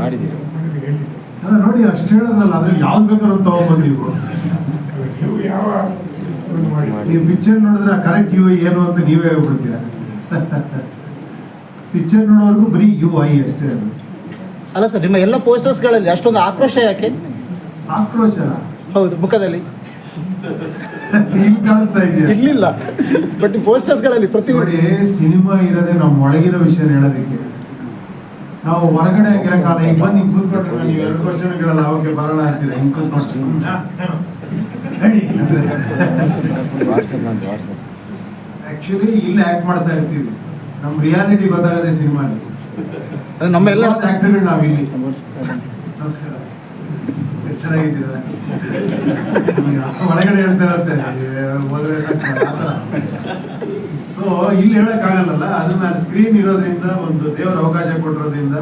ಮಾಡಿದ್ದೀರಿ. ಅಲ್ಲ ನೋಡಿ ಅಷ್ಟು ಹೇಳೋದ್ರಲ್ಲ ಅದ್ರಲ್ಲಿ ಯಾವ್ದು ಬೇಕಾದ್ರೂ ತಗೊಂಡ್ಬಂದು ನೀವು. ನೀವು ಯಾವ ನೀವು ಪಿಕ್ಚರ್ ನೋಡಿದ್ರೆ ಕರೆಕ್ಟ್ ಯು ಏನು ಅಂತ ನೀವೇ ಹೇಳ್ಬಿಡ್ತೀರ? ಪಿಕ್ಚರ್ ನೋಡೋವರೆಗೂ ಬರೀ ಯು ಐ ಅಷ್ಟೇ ಅದು. ಅಲ್ಲ ಸರ್ ನಿಮ್ಮ ಎಲ್ಲ ಪೋಸ್ಟರ್ಸ್ಗಳಲ್ಲಿ ಅಷ್ಟೊಂದು ಆಕ್ರೋಶ ಯಾಕೆ? ಆಕ್ರೋಶ? ಹೌದು ಮುಖದಲ್ಲಿ. ಇರ್ಲಿಲ್ಲ ಬಟ್ ಪೋಸ್ಟರ್ಸ್ಗಳಲ್ಲಿ ಪ್ರತಿ ನೋಡಿ ಸಿನಿಮಾ ಇರೋದೇ ನಮ್ಮ ಒಳಗಿರೋ ವಿಷಯ ಹೇಳೋದಕ್ಕೆ. ನಾವು ಹೊರಗಡೆ ಆಗಿರಕ್ಕಾಲ ಈಗ ಬಂದು ಹಿಂಗೆ ಕೂತ್ಕೊಂಡ್ರೆ ನೀವು ಎರಡು ಕ್ವಶನ್ ಕೇಳಲ್ಲ ಅವಕ್ಕೆ ಬರೋಣ ಅಂತೀರ ಹಿಂಗೆ ಕೂತ್ಕೊಂಡು ಆಕ್ಚುಲಿ ಇಲ್ಲಿ ಆಕ್ಟ್ ಮಾಡ್ತಾ ಇರ್ತೀವಿ. ನಮ್ಮ ರಿಯಾಲಿಟಿ ಗೊತ್ತಾಗದೆ ಸಿನಿಮಾ ಅದು ನಮ್ಮ ಎಲ್ಲ ಆಕ್ಟರ್ಗಳು ನಾವು ಇಲ್ಲಿ ನಮಸ್ಕಾರ. ಚೆನ್ನಾಗಿದ್ದೀರಾ ಒಳಗಡೆ ಹೇಳ್ತಾ ಇರುತ್ತೆ ಹೋದ್ರೆ ಸೊ ಇಲ್ಲಿ ಹೇಳೋಕ್ಕಾಗಲ್ಲ ಅದನ್ನ ಸ್ಕ್ರೀನ್ ಇರೋದ್ರಿಂದ ಒಂದು ದೇವರ ಅವಕಾಶ ಕೊಟ್ಟಿರೋದ್ರಿಂದ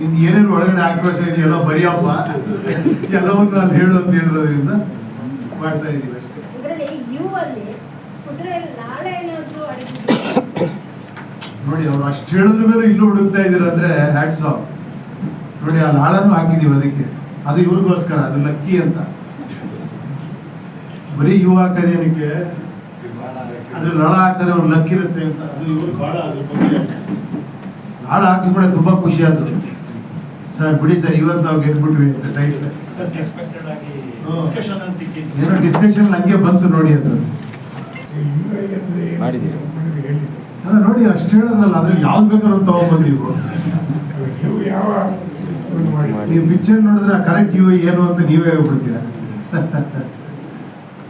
ನಿನ್ ಏನೇನು ಒಳಗಡೆ ಆಕ್ರೋಶ ಇದೆಯಲ್ಲ ಬರಿಯಪ್ಪ ಎಲ್ಲವನ್ನು ಅಲ್ಲಿ ಹೇಳು ಅಂತ ಹೇಳಿರೋದ್ರಿಂದ ಮಾಡ್ತಾ ಇದೀವಿ ಅಷ್ಟೇ. ನೋಡಿ ಅವ್ರು ಅಷ್ಟು ಹೇಳಿದ್ರು ಮೇಲೆ ಇಲ್ಲೂ ಹುಡುಕ್ತಾ ಇದೀರ ಅಂದ್ರೆ ಹ್ಯಾಟ್ಸ್ ಆಫ್ ನೋಡಿ ಆ ಲಾಳನ್ನು ಹಾಕಿದೀವಿ ಅದಕ್ಕೆ. ಅದು ಇವ್ರಿಗೋಸ್ಕರ ಅದು ಲಕ್ಕಿ ಅಂತ. ಬರೀ ಇವು ಹಾಕೋದೇನಕ್ಕೆ ಅದ್ರ ನಳ ಹಾಕಿದ್ರೆ ಒಂದು ಲಕ್ ಇರುತ್ತೆ ಅಂತ. ಅದು ಇವರು ಭಾಳ ಅದ್ರ ಬಗ್ಗೆ ಹಾಕಿದ ಕೂಡ ತುಂಬಾ ಖುಷಿ ಆದ್ರು ಸರ್ ಬಿಡಿ ಸರ್ ಇವತ್ತು ನಾವು ಗೆದ್ಬಿಟ್ವಿ ಅಂತ ಟೈಟ್ ಏನೋ ಡಿಸ್ಕಷನ್ ಹಂಗೆ ಬಂತು ನೋಡಿ ಅಂತ. ನೋಡಿ ಅಷ್ಟು ಹೇಳೋದ್ರಲ್ಲ ಅದ್ರಲ್ಲಿ ಯಾವ್ದು ಬೇಕಾದ್ರೂ ಒಂದು ತಗೊಂಡ್ಬಂದು ನೀವು. ಯಾವ ನೀವು ಪಿಕ್ಚರ್ ನೋಡಿದ್ರೆ ಕರೆಕ್ಟ್ ಯು ಏನು ಅಂತ ನೀವೇ ಹೇಳ್ಬಿಡ್ತೀರಾ?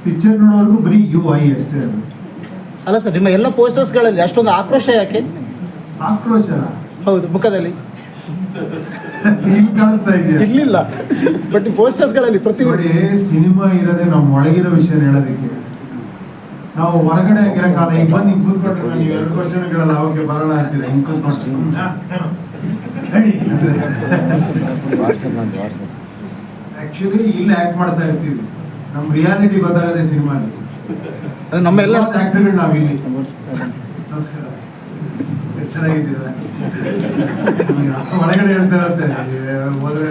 ಪಿಕ್ಚರ್ ನೋಡೋವರೆಗೂ ಬರೀ ಯು ಐ ಅಷ್ಟೇ ಅದು. ಅಲ್ಲ ಸರ್ ನಿಮ್ಮ ಎಲ್ಲ ಪೋಸ್ಟರ್ಸ್ಗಳಲ್ಲಿ ಅಷ್ಟೊಂದು ಆಕ್ರೋಶ ಯಾಕೆ? ಆಕ್ರೋಶ. ಹೌದು ಮುಖದಲ್ಲಿ. ಇಲ್ಲಿ ಕಾಣಿಸ್ತಾ ಇದೆಯಾ? ಇರ್ಲಿಲ್ಲ ಬಟ್ ಪೋಸ್ಟರ್ಸ್ಗಳಲ್ಲಿ ಪ್ರತಿ ನೋಡಿ ಸಿನಿಮಾ ಇರೋದೇ ನಮ್ಮ ಒಳಗಿರೋ ವಿಷಯ ಹೇಳೋದಕ್ಕೆ. ನಾವು ಹೊರಗಡೆ ಆಗಿರಕ್ಕಾಲ ಈಗ ಬಂದು ಹಿಂಗೆ ಕೂತ್ಕೊಂಡ್ರೆ ನಾನು ನೀವು ಎರಡು ಕ್ವಶನ್ ಕೇಳಲ್ಲ ಅವಕ್ಕೆ ಬರೋಣ ಅಂತೀರ ಹಿಂಗೆ ಕೂತ್ಕೊಂಡು ಆ್ಯಕ್ಚುಲಿ ಇಲ್ಲಿ ಆಕ್ಟ್ ಮಾಡ್ತಾ ಇರ್ತೀವಿ. ನಮ್ಮ ರಿಯಾಲಿಟಿ ಗೊತ್ತಾಗದೆ ಸಿನಿಮಾಲಿ. ಅದು ನಮ್ಮೆಲ್ಲ ಆಕ್ಟರ್ಗಳು ನಾವು ಇಲ್ಲಿ ನಮಸ್ಕಾರ. ಚೆನ್ನಾಗಿದ್ದೀರಾ ಒಳಗಡೆ ಹೇಳ್ತಾ ಇರುತ್ತೆ ಹೋದ್ರೆ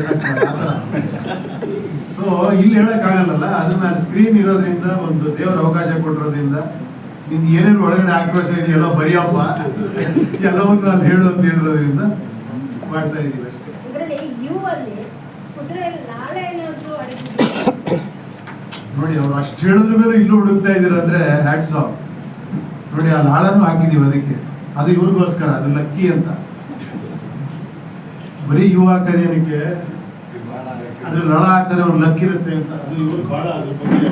ಸೊ ಇಲ್ಲಿ ಹೇಳಕ್ಕಾಗಲ್ಲಲ್ಲ ಅದನ್ನ ಸ್ಕ್ರೀನ್ ಇರೋದ್ರಿಂದ ಒಂದು ದೇವರ ಅವಕಾಶ ಕೊಟ್ಟಿರೋದ್ರಿಂದ ನಿನ್ ಏನೇನು ಒಳಗಡೆ ಆಕ್ರೋಶ ಇದೆಯಲ್ಲ ಬರಿಯಪ್ಪ ಎಲ್ಲವನ್ನು ನಾನು ಹೇಳೋದು ಅಂತ ಹೇಳಿರೋದ್ರಿಂದ ಮಾಡ್ತಾ ಇದೀವಿ ಅಷ್ಟೇ. ನೋಡಿ ಅವ್ರು ಅಷ್ಟು ಹೇಳಿದ್ರ ಮೇಲೆ ಇಲ್ಲೂ ಹುಡುಕ್ತಾ ಇದೀರ ಅಂದ್ರೆ ಹ್ಯಾಟ್ಸ್ ಆಫ್ ನೋಡಿ ಆ ಲಾಳನ್ನು ಹಾಕಿದೀವಿ ಅದಕ್ಕೆ. ಅದು ಇವ್ರಿಗೋಸ್ಕರ ಅದು ಲಕ್ಕಿ ಅಂತ. ಬರೀ ಇವು ಹಾಕೋದೇನಕ್ಕೆ ಅದ್ರ ಲಳ ಹಾಕಿದ್ರೆ ಒಂದು ಲಕ್ಕಿ ಇರುತ್ತೆ ಅಂತ. ಅದು ಇವ್ರಿಗೆ ಬಹಳ ಅದ್ರ ಬಗ್ಗೆ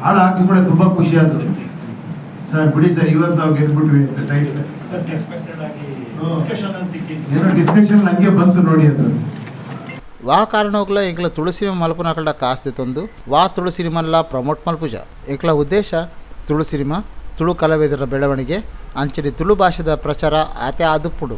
ಲಾಳ ಹಾಕಿದ ಕೂಡ ತುಂಬಾ ಖುಷಿ ಆದ್ರು ಸರ್ ಬಿಡಿ ಸರ್ ಇವತ್ತು ನಾವು ಗೆದ್ಬಿಟ್ವಿ ಅಂತ ಟೈಟ್ ಏನೋ ಡಿಸ್ಕಷನ್ ಹಂಗೆ ಬಂತು ನೋಡಿ ಅದು. ವಾ ಕಾರಣೋಗ್ಲ ಎಂಕ್ಲ ತುಳಸಿ ಮಲ್ಪನಕಲ್ಡ ಕಾಸ್ತಿ ತಂದು, ವಾ ತುಳಸಿ ಮಲ್ಲ ಪ್ರಮೋಟ್ ಮಲ್ಪುಜ. ಎಂಕ್ಲ ಉದ್ದೇಶ ತುಳು ಸಿನಿಮಾ ತುಳು ಕಲಾವಿದರ ಬೆಳವಣಿಗೆ ಅಂಚನೆ ತುಳು ಭಾಷೆದ ಪ್ರಚಾರ ಆತೆ ಆದುಪ್ಪುಡು.